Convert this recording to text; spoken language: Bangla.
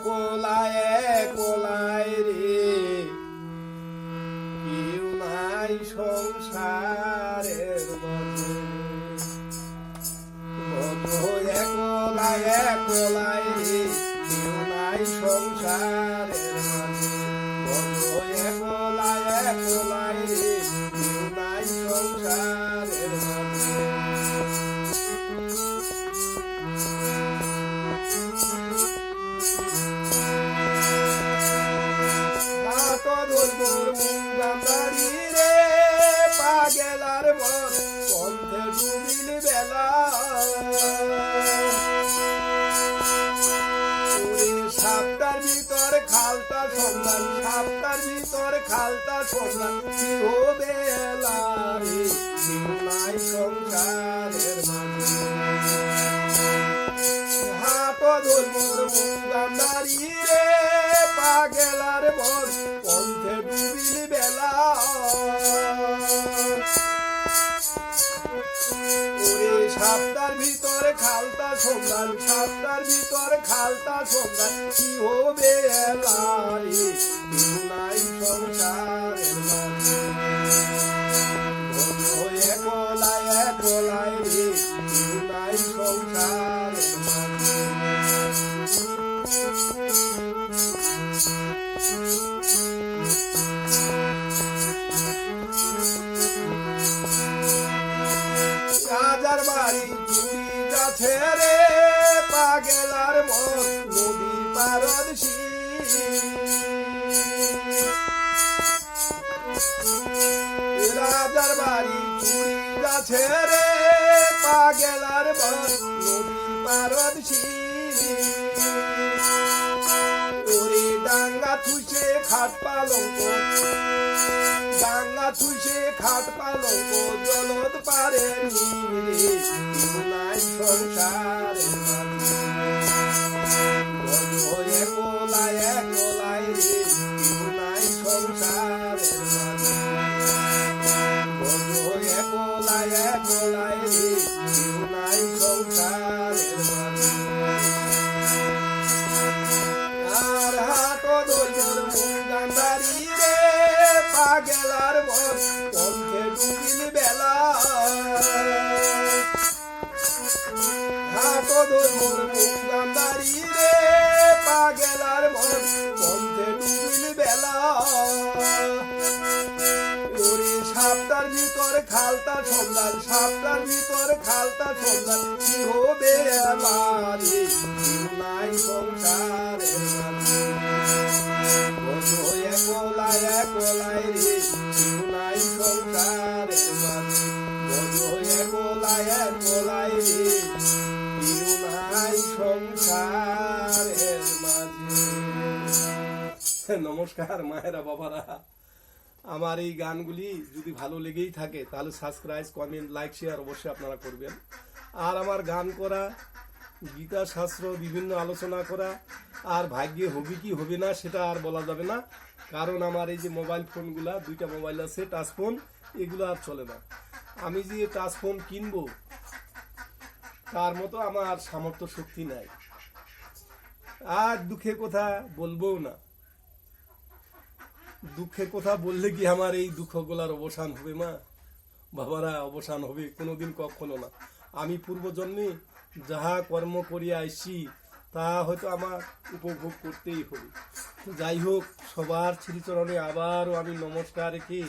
একলাই একলাই রে। কেউ নাই সংসারের মধ্যে একলাই একলাই রে। কেউ নাই সংসারের মাঝে হাত খালটা সন্ধান সাপটার ভিতর খালটা সন্ধান কি হবে এলা রে কেউ নাই সংসারের মাঝে রে, পাগেলার পন্থে ডুবিল বেলা খালটা সন্ধান সাপটার ভিতর খালটা সন্ধান কি হবে নাই সংসারের মাঝে। বন্ধু একলাই একলাই রে কেউ নাই সংসারের মাঝে। রাজার বাড়ি চুরি যাচ্ছে রে। পাগেলার মন নদী পারদ রাজার বাড়ি চুরি যাচ্ছে রে। পাগেলার মন নদী ডাঙ্গা থুইছে খাট পালঙ্ক থুইছে খাট পালঙ্ক, জলদ পারে নাই সংসারে একলাই একলাই রে নাই সংসারে একলাই একলাই রে নাই সংসারে পন্থে ডুবিল বেলা হাত দইর মুগান্দারি রে, পাগেলার মন পন্থে ডুবিল বেলা ভিতর খালটা সন্ধান কি হবে আমারে নাই সংসারে। নমস্কার মায়েরা বাবারা। আমার এই গানগুলি যদি ভালো লেগেই থাকে, তাহলে সাবস্ক্রাইব কমেন্ট লাইক শেয়ার অবশ্যই আপনারা করবেন। আর আমার গান করা গীতা শাস্ত্র বিভিন্ন আলোচনা করা, আর ভাগ্যে হবে কি হবে না সেটা আর বলা যাবে না। কারণ আমার এই যে মোবাইল ফোনগুলা দুইটা মোবাইল আছে টাচ ফোন এগুলো আর চলে না। আমি যে টাচ ফোন কিনবো, তার মতো আমার সামর্থ্য শক্তি নাই। আর দুঃখের কথা বলব না। দুঃখের কথা বললে কি আমার এই দুঃখগুলার অবসান হবে মা? বাবারা, অবসান হবে কোনোদিন কখনো না। আমি পূর্বজন্মে যাহা কর্ম করিয়া আইসি, তাহা হয়তো আমার উপভোগ করতেই হবে যাই হোক সবার শ্রীচরণে আবারও আমি নমস্কার রেখে